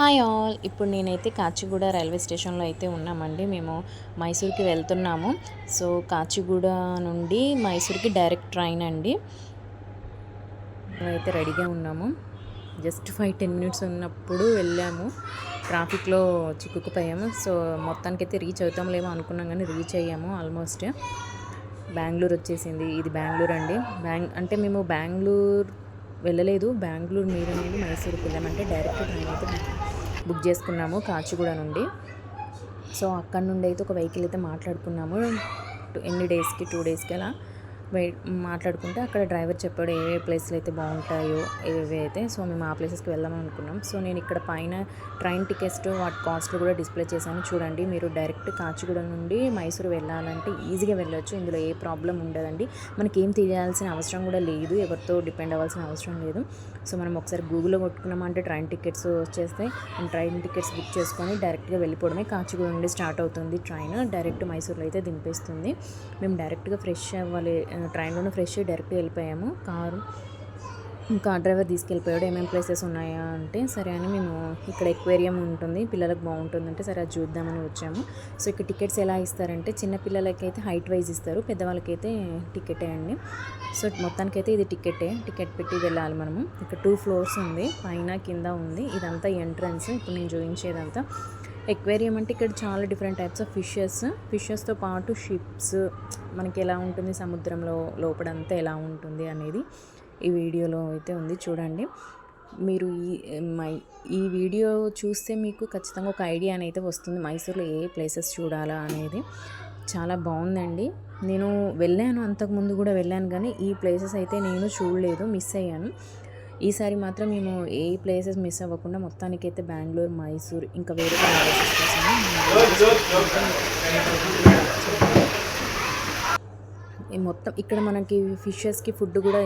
Hi all. ఇప్పుడు నేనైతే Kachiguda railway స్టేషన్లో అయితే ఉన్నామండి. మేము మైసూర్కి వెళ్తున్నాము. సో కాచిగూడ నుండి మైసూర్కి డైరెక్ట్ ట్రైన్ అండి. అయితే రెడీగా ఉన్నాము. జస్ట్ ఫైవ్ టెన్ మినిట్స్ ఉన్నప్పుడు వెళ్ళాము. ట్రాఫిక్లో చిక్కుకుపోయాము. సో మొత్తానికి అయితే రీచ్ అవుతాంలేమో అనుకున్నాం కానీ రీచ్ అయ్యాము ఆల్మోస్ట్. బెంగళూరు వచ్చేసింది. ఇది బెంగళూరు అండి. బ్యాంగ్ అంటే మేము బెంగళూరు వెళ్ళలేదు. బెంగళూరు మీద నుండి మైసూరుకి వెళ్ళామంటే డైరెక్ట్ ట్రైన్ అయితే బుక్ చేసుకున్నాము కాచిగూడ నుండి. సో అక్కడ నుండి అయితే ఒక వెహికల్ అయితే మాట్లాడుకున్నాము. టు- ఎన్ని డేస్కి టూ డేస్కి అలా. మాట్లాడుకుంటే అక్కడ డ్రైవర్ చెప్పాడు ఏ ఏ ప్లేస్లు అయితే బాగుంటాయో ఏవేవి అయితే. సో మేము ఆ ప్లేసెస్కి వెళ్దాం అనుకున్నాం. సో నేను ఇక్కడ పైన ట్రైన్ టికెట్స్ వాటి కాస్ట్లు కూడా డిస్ప్లే చేశాను. చూడండి మీరు డైరెక్ట్ కాచిగూడ నుండి మైసూరు వెళ్ళాలంటే ఈజీగా వెళ్ళొచ్చు. ఇందులో ఏ ప్రాబ్లం ఉండదండి. మనకి ఏం తెలియాల్సిన అవసరం కూడా లేదు. ఎవరితో డిపెండ్ అవ్వాల్సిన అవసరం లేదు. సో మనం ఒకసారి గూగుల్లో కొట్టుకున్నామంటే ట్రైన్ టికెట్స్ వచ్చేస్తే ట్రైన్ టికెట్స్ బుక్ చేసుకొని డైరెక్ట్గా వెళ్ళిపోవడమే కాచిగూడ నుండి స్టార్ట్ అవుతుంది ట్రైన్. డైరెక్ట్ మైసూర్లో అయితే దింపేస్తుంది. మేము డైరెక్ట్గా ఫ్రెష్ అవ్వాలి ట్రైన్లోనే ఫ్రెష్ అయ్యి డైరెక్ట్ వెళ్ళిపోయాము. కారు కార్ డ్రైవర్ తీసుకెళ్ళిపోయాడు. ఏమేమి ప్లేసెస్ ఉన్నాయా అంటే సరే అని మేము ఇక్కడ ఎక్వేరియం ఉంటుంది పిల్లలకు బాగుంటుంది అంటే సరే అది చూద్దామని వచ్చాము. సో ఇక్కడ టికెట్స్ ఎలా ఇస్తారంటే చిన్న పిల్లలకైతే హైట్ వైజ్ ఇస్తారు పెద్దవాళ్ళకైతే టికెటే అండి. సో మొత్తానికైతే ఇది టికెటే టికెట్ పెట్టి వెళ్ళాలి మనము. ఇక్కడ టూ ఫ్లోర్స్ ఉంది పైన కింద ఉంది ఇదంతా ఎంట్రన్స్ ఇప్పుడు నేను చూపించేదంతా. ఎక్వేరియం అంటే ఇక్కడ చాలా డిఫరెంట్ టైప్స్ ఆఫ్ ఫిషెస్. ఫిషెస్తో పాటు షిప్స్ మనకి ఎలా ఉంటుంది సముద్రంలో లోపడంతా ఎలా ఉంటుంది అనేది ఈ వీడియోలో అయితే ఉంది. చూడండి. మీరు ఈ మై ఈ వీడియో చూస్తే మీకు ఖచ్చితంగా ఒక ఐడియా అనేది వస్తుంది. మైసూర్లో ఏ ప్లేసెస్ చూడాలా అనేది. చాలా బాగుందండి. నేను వెళ్ళాను అంతకుముందు కూడా వెళ్ళాను కానీ ఈ ప్లేసెస్ అయితే నేను చూడలేదు మిస్ అయ్యాను. ఈసారి మాత్రం మేము ఏ ప్లేసెస్ మిస్ అవ్వకుండా మొత్తానికి అయితే బెంగళూరు మైసూర్ ఇంకా వేరే మొత్తం ఇక్కడ మనకి ఫిషెస్కి ఫుడ్ కూడా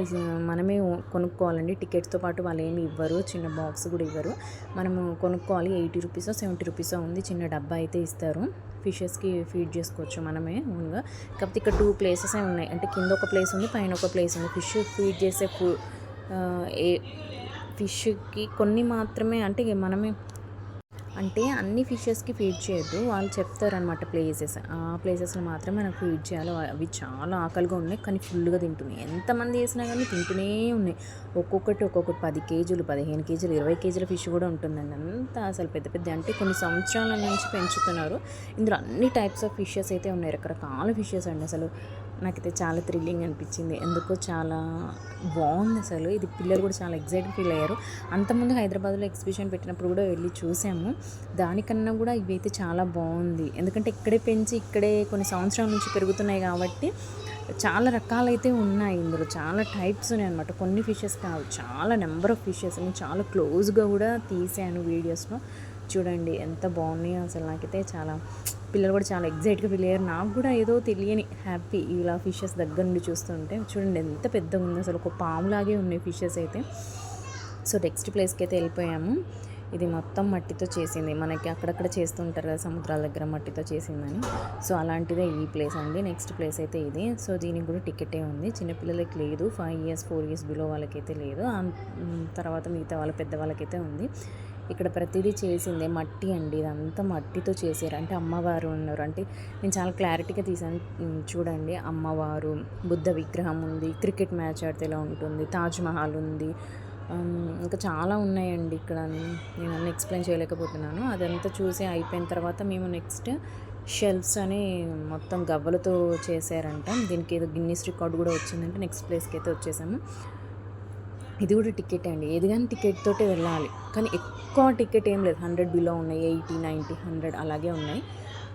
మనమే కొనుక్కోవాలండి. టికెట్స్తో పాటు వాళ్ళు ఏమి ఇవ్వరు. చిన్న బాక్స్ కూడా ఇవ్వరు. మనము కొనుక్కోవాలి. ఎయిటీ రూపీసో సెవెంటీ రూపీసో ఉంది. చిన్న డబ్బా అయితే ఇస్తారు. ఫిషెస్కి ఫీడ్ చేసుకోవచ్చు మనమే ఓన్గా. కాకపోతే ఇక్కడ టూ ప్లేసెస్ ఉన్నాయి. అంటే కింద ఒక ప్లేస్ ఉంది పైన ఒక ప్లేస్ ఉంది. ఫిష్ ఫీడ్ చేసే ఫు ఏ ఫిష్కి కొన్ని మాత్రమే అంటే మనమే అంటే అన్ని ఫిషెస్కి ఫీడ్ చేయొద్దు. వాళ్ళు చెప్తారనమాట ప్లేసెస్. ఆ ప్లేసెస్లో మాత్రమే మనం ఫీడ్ చేయాలి. అవి చాలా ఆకలిగా ఉన్నాయి కానీ ఫుల్గా తింటున్నాయి. ఎంతమంది వేసినా కానీ తింటూనే ఉన్నాయి. ఒక్కొక్కటి ఒక్కొక్కటి పది కేజీలు పదిహేను కేజీలు ఇరవై కేజీల ఫిష్ కూడా ఉంటుందండి. అంత అసలు పెద్ద పెద్ద అంటే కొన్ని సంవత్సరాల నుంచి పెంచుతున్నారు. ఇందులో అన్ని టైప్స్ ఆఫ్ ఫిషెస్ అయితే ఉన్నాయి. రకరకాల ఫిషెస్ అండి. అసలు నాకైతే చాలా థ్రిల్లింగ్ అనిపించింది. ఎందుకో చాలా బాగుంది అసలు. ఇది పిల్లలు కూడా చాలా ఎగ్జైట్గా ఫీల్ అయ్యారు. అంతకుముందు హైదరాబాద్లో ఎగ్జిబిషన్ పెట్టినప్పుడు కూడా వెళ్ళి చూసాము. దానికన్నా కూడా ఇవైతే చాలా బాగుంది. ఎందుకంటే ఇక్కడే పెంచి ఇక్కడే కొన్ని సంవత్సరాల నుంచి పెరుగుతున్నాయి కాబట్టి చాలా రకాలైతే ఉన్నాయి. ఇందులో చాలా టైప్స్ ఉన్నాయి అనమాట కొన్ని ఫిషెస్ కాదు చాలా నెంబర్ ఆఫ్ ఫిషెస్ నేను చాలా క్లోజ్గా కూడా తీసాను వీడియోస్లో. చూడండి ఎంత బాగున్నాయో అసలు నాకైతే చాలా పిల్లలు కూడా చాలా ఎగ్జైట్గా ఫీల్ అయ్యారు. నాకు కూడా ఏదో తెలియని హ్యాపీ ఇలా ఫిషెస్ దగ్గర నుండి చూస్తుంటే చూడండి ఎంత పెద్దగా ఉంది అసలు ఒక పాములాగే ఉన్నాయి ఫిషెస్ అయితే. సో నెక్స్ట్ ప్లేస్కి అయితే వెళ్ళిపోయాము. ఇది మొత్తం మట్టితో చేసింది. మనకి అక్కడక్కడ చేస్తుంటారు కదా సముద్రాల దగ్గర మట్టితో చేసిందని. సో అలాంటిదే ఈ ప్లేస్ అండి. నెక్స్ట్ ప్లేస్ అయితే ఇది. సో దీనికి కూడా టికెటే ఉంది. చిన్నపిల్లలకి లేదు. Five years four years below వాళ్ళకైతే లేదు. తర్వాత మిగతా వాళ్ళ పెద్ద వాళ్ళకైతే ఉంది. ఇక్కడ ప్రతిదీ చేసిందే మట్టి అండి. ఇదంతా మట్టితో చేశారు అంటే అమ్మవారు ఉన్నారు. అంటే నేను చాలా క్లారిటీగా తీసాను. చూడండి. అమ్మవారు బుద్ధ విగ్రహం ఉంది. క్రికెట్ మ్యాచ్ ఆడితే ఎలా ఉంటుంది? తాజ్మహల్ ఉంది. ఇంకా చాలా ఉన్నాయండి ఇక్కడ. నేను అన్నీ ఎక్స్ప్లెయిన్ చేయలేకపోతున్నాను. అదంతా చూసి అయిపోయిన తర్వాత మేము నెక్స్ట్ షెల్ఫ్స్ అని మొత్తం గవ్వలతో చేశారంట. దీనికి ఏదో గిన్నీస్ రికార్డ్ కూడా వచ్చిందంటే నెక్స్ట్ ప్లేస్కి అయితే వచ్చేసాము. ఇది కూడా టికెట్ అండి. ఏది కానీ టికెట్ తోటే వెళ్ళాలి. కానీ ఎక్కువ టికెట్ ఏం లేదు. హండ్రెడ్ బిలో ఉన్నాయి ఎయిటీ నైంటీ హండ్రెడ్ అలాగే ఉన్నాయి.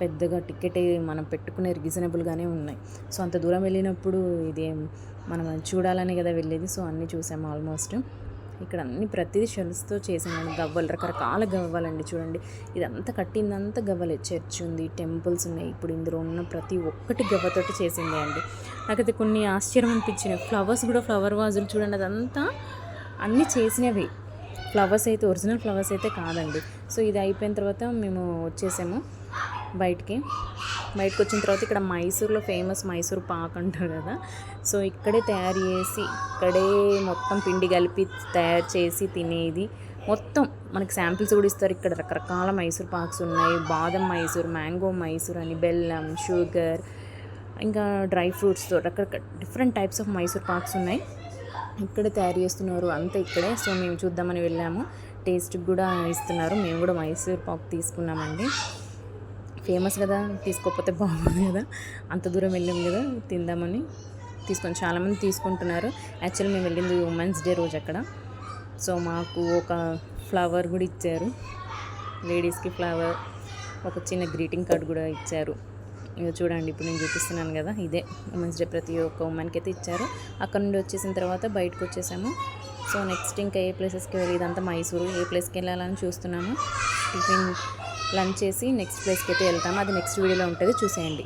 పెద్దగా టికెట్ మనం పెట్టుకునే రీజనబుల్గానే ఉన్నాయి. సో అంత దూరం వెళ్ళినప్పుడు ఇది మనం చూడాలని కదా వెళ్ళేది. సో అన్నీ చూసాము ఆల్మోస్ట్. ఇక్కడ అన్ని ప్రతిదీ షెల్స్తో చేసాను గవ్వలు రకరకాల గవ్వలండి చూడండి. ఇదంతా కట్టిందంతా గవ్వలే. చర్చ్ ఉంది టెంపుల్స్ ఉన్నాయి. ఇప్పుడు ఇందులో ఉన్న ప్రతి ఒక్కటి గవ్వతోటి చేసిందే అండి. నాకైతే కొన్ని ఆశ్చర్యం అనిపించినాయి. ఫ్లవర్స్ కూడా ఫ్లవర్ వాజులు చూడండి. అదంతా అన్నీ చేసినవి. ఫ్లవర్స్ అయితే ఒరిజినల్ ఫ్లవర్స్ అయితే కాదండి. సో ఇది అయిపోయిన తర్వాత మేము వచ్చేసాము బయటికి. బయటకు వచ్చిన తర్వాత ఇక్కడ మైసూర్లో ఫేమస్ మైసూర్ పాక్ అంటారు కదా. సో ఇక్కడే తయారు చేసి ఇక్కడే మొత్తం పిండి కలిపి తయారు చేసి తినేది. మొత్తం మనకి శాంపిల్స్ కూడా ఇస్తారు ఇక్కడ. రకరకాల మైసూర్ పాక్స్ ఉన్నాయి. బాదం మైసూర్ మ్యాంగో మైసూర్ అని బెల్లం షుగర్ ఇంకా డ్రై ఫ్రూట్స్తో రకరకాల different types of Mysore paks ఉన్నాయి. ఇక్కడే తయారు చేస్తున్నారు. అంతా ఇక్కడే. సో మేము చూద్దామని వెళ్ళాము. టేస్ట్కి కూడా ఇస్తున్నారు. మేము కూడా మైసూర్ పాక్ తీసుకున్నామండి. ఫేమస్ కదా. తీసుకోకపోతే బాగుంది కదా. అంత దూరం వెళ్ళాం కదా. తిందామని తీసుకొని చాలామంది తీసుకుంటున్నారు. యాక్చువల్ మేము వెళ్ళింది ఉమెన్స్ డే రోజు అక్కడ. సో మాకు ఒక ఫ్లవర్ కూడా ఇచ్చారు. లేడీస్కి ఫ్లవర్ ఒక చిన్న గ్రీటింగ్ కార్డ్ కూడా ఇచ్చారు. ఇక చూడండి ఇప్పుడు నేను చూపిస్తున్నాను కదా ఇదే ఉమెన్స్ డే ప్రతి ఒక్క ఉమెన్కి అయితే ఇచ్చారు. అక్కడ నుండి వచ్చేసిన తర్వాత బయటకు వచ్చేసాము. సో నెక్స్ట్ ఇంకా ఏ ప్లేసెస్కి వెళ్ళి ఇదంతా మైసూరు ఏ ప్లేస్కి వెళ్ళాలని చూస్తున్నాము. టిఫిన్ లంచ్ చేసి నెక్స్ట్ ప్లేస్కి అయితే వెళ్తాము. అది నెక్స్ట్ వీడియోలో ఉంటుంది చూసేయండి.